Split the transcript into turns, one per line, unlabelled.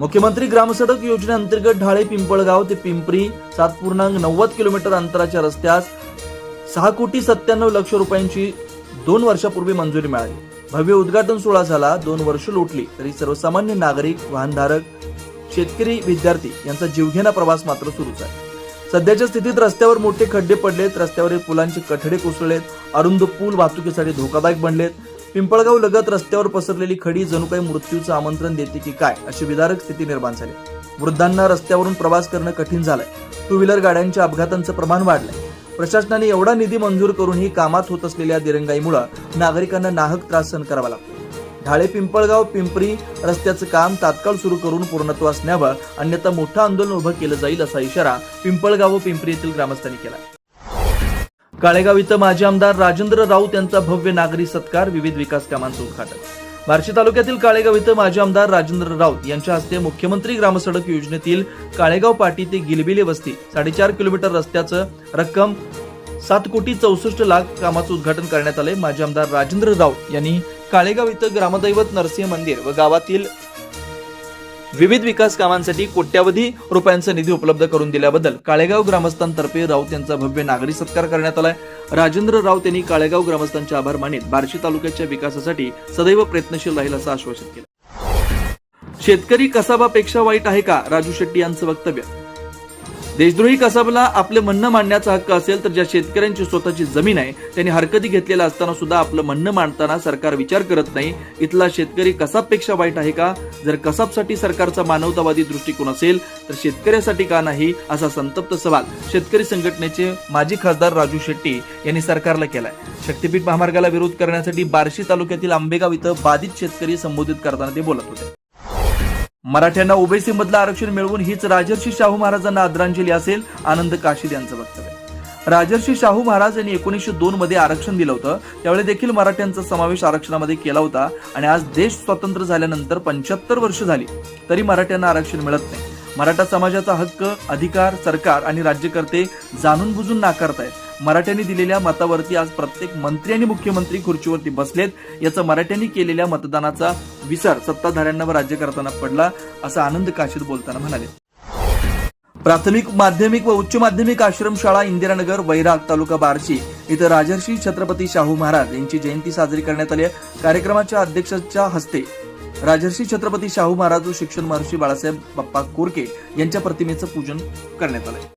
मुख्यमंत्री ग्रामसडक योजनेअंतर्गत ढाळे पिंपळगाव ते पिंपरी सात पूर्णांक नव्वद किलोमीटर अंतराच्या रस्त्यास सहा कोटी सत्त्याण्णव लक्ष रुपयांची दोन वर्षापूर्वी मंजुरी मिळाली. भव्य उद्घाटन सोहळा झाला दोन वर्ष लोटली तरी सर्वसामान्य नागरिक वाहनधारक शेतकरी विद्यार्थी यांचा जीवघेणा प्रवास मात्र सुरूच आहे. सध्याच्या स्थितीत रस्त्यावर मोठे खड्डे पडलेत रस्त्यावरील पुलांचे कठडे कोसळलेत अरुंद पूल वाहतुकीसाठी धोकादायक बनलेत पिंपळगाव लगत रस्त्यावर पसरलेली खडी जणू काही मृत्यूचं आमंत्रण देते की काय अशी विदारक स्थिती निर्माण झाली. वृद्धांना रस्त्यावरून प्रवास करणं कठीण झालंय. टू व्हीलर गाड्यांच्या अपघातांचं प्रमाण वाढलंय. प्रशासनाने एवढा निधी मंजूर करूनही कामात होत असलेल्या दिरंगाईमुळे नागरिकांना नाहक त्रास सहन करावा लागतो ढाळे पिंपळगाव पिंपरी रस्त्याचं काम तात्काळ सुरू करून पूर्णत्वास न्यावं अन्यथा मोठं आंदोलन उभं केलं जाईल असा इशारा पिंपळगाव व पिंपरी येथील ग्रामस्थांनी केला काळेगाव इथं माजी आमदार राजेंद्र राऊत यांचा भव्य नागरी सत्कार विविध विकास कामांचं उद्घाटन. बार्शी तालुक्यातील काळेगाव इथं माजी आमदार राजेंद्र राऊत यांच्या हस्ते मुख्यमंत्री ग्रामसडक योजनेतील काळेगाव पाटी ते गिलबिले वस्ती साडेचार किलोमीटर रस्त्याचं रक्कम सात कोटी चौसष्ट लाख कामाचं उद्घाटन करण्यात आलंय. माजी आमदार राजेंद्र राऊत यांनी काळेगाव इथं ग्रामदैवत नरसिंह मंदिर व गावातील विविध विकास कामांसाठी कोट्यावधी रुपयांचा निधी उपलब्ध करून दिल्याबद्दल काळेगाव ग्रामस्थांतर्फे राऊत यांचा भव्य नागरी सत्कार करण्यात आलाय. राजेंद्र राऊत यांनी काळेगाव ग्रामस्थांचे आभार मानित बार्शी तालुक्याच्या विकासासाठी सदैव प्रयत्नशील राहील असं आश्वासन केलं. शेतकरी कसाबापेक्षा वाईट आहे का? राजू शेट्टी यांचं वक्तव्य देशद्रोही कसाबला आपले म्हणणं मांडण्याचा हक्क असेल तर ज्या शेतकऱ्यांची स्वतःची जमीन आहे त्यांनी हरकती घेतलेल्या असताना सुद्धा आपलं म्हणणं मांडताना सरकार विचार करत नाही. इथला शेतकरी कसाबपेक्षा वाईट आहे का? जर कसाबसाठी सरकारचा मानवतावादी दृष्टिकोन असेल तर शेतकऱ्यासाठी का नाही? असा संतप्त सवाल शेतकरी संघटनेचे माजी खासदार राजू शेट्टी यांनी सरकारला केलाय. शक्तीपीठ महामार्गाला विरोध करण्यासाठी बार्शी तालुक्यातील आंबेगाव इथं बाधित शेतकरी संबोधित करताना ते बोलत होते. मराठ्यांना ओबीसी मधलं आरक्षण मिळवून हीच राजर्षी शाहू महाराजांना आदरांजली असेल आनंद काशीद यांचं वक्तव्य. राजर्षी शाहू महाराज यांनी एकोणीसशे दोन मध्ये आरक्षण दिलं होतं. त्यावेळी देखील मराठ्यांचा समावेश आरक्षणामध्ये केला होता आणि आज देश स्वतंत्र झाल्यानंतर पंच्याहत्तर वर्ष झाली तरी मराठ्यांना आरक्षण मिळत नाही. मराठा समाजाचा हक्क अधिकार सरकार आणि राज्यकर्ते जाणून बुजून नाकारतायत. मराठ्यांनी दिलेल्या मतावरती आज प्रत्येक मंत्री आणि मुख्यमंत्री खुर्चीवरती बसलेत. याचा मराठ्यांनी केलेल्या मतदानाचा विसर सत्ताधाऱ्यांना व करताना पडला असा आनंद काशीद बोलताना म्हणाले. प्राथमिक माध्यमिक व उच्च माध्यमिक आश्रमशाळा इंदिरानगर वैराग तालुका बार्शी इथं राजर्षी छत्रपती शाहू महाराज यांची जयंती साजरी करण्यात आली कार्यक्रमाच्या अध्यक्षाच्या हस्ते राजर्षी छत्रपती शाहू महाराज व शिक्षण महर्षी बाळासाहेब बाप्पा कोरके यांच्या प्रतिमेचं पूजन करण्यात आलंय.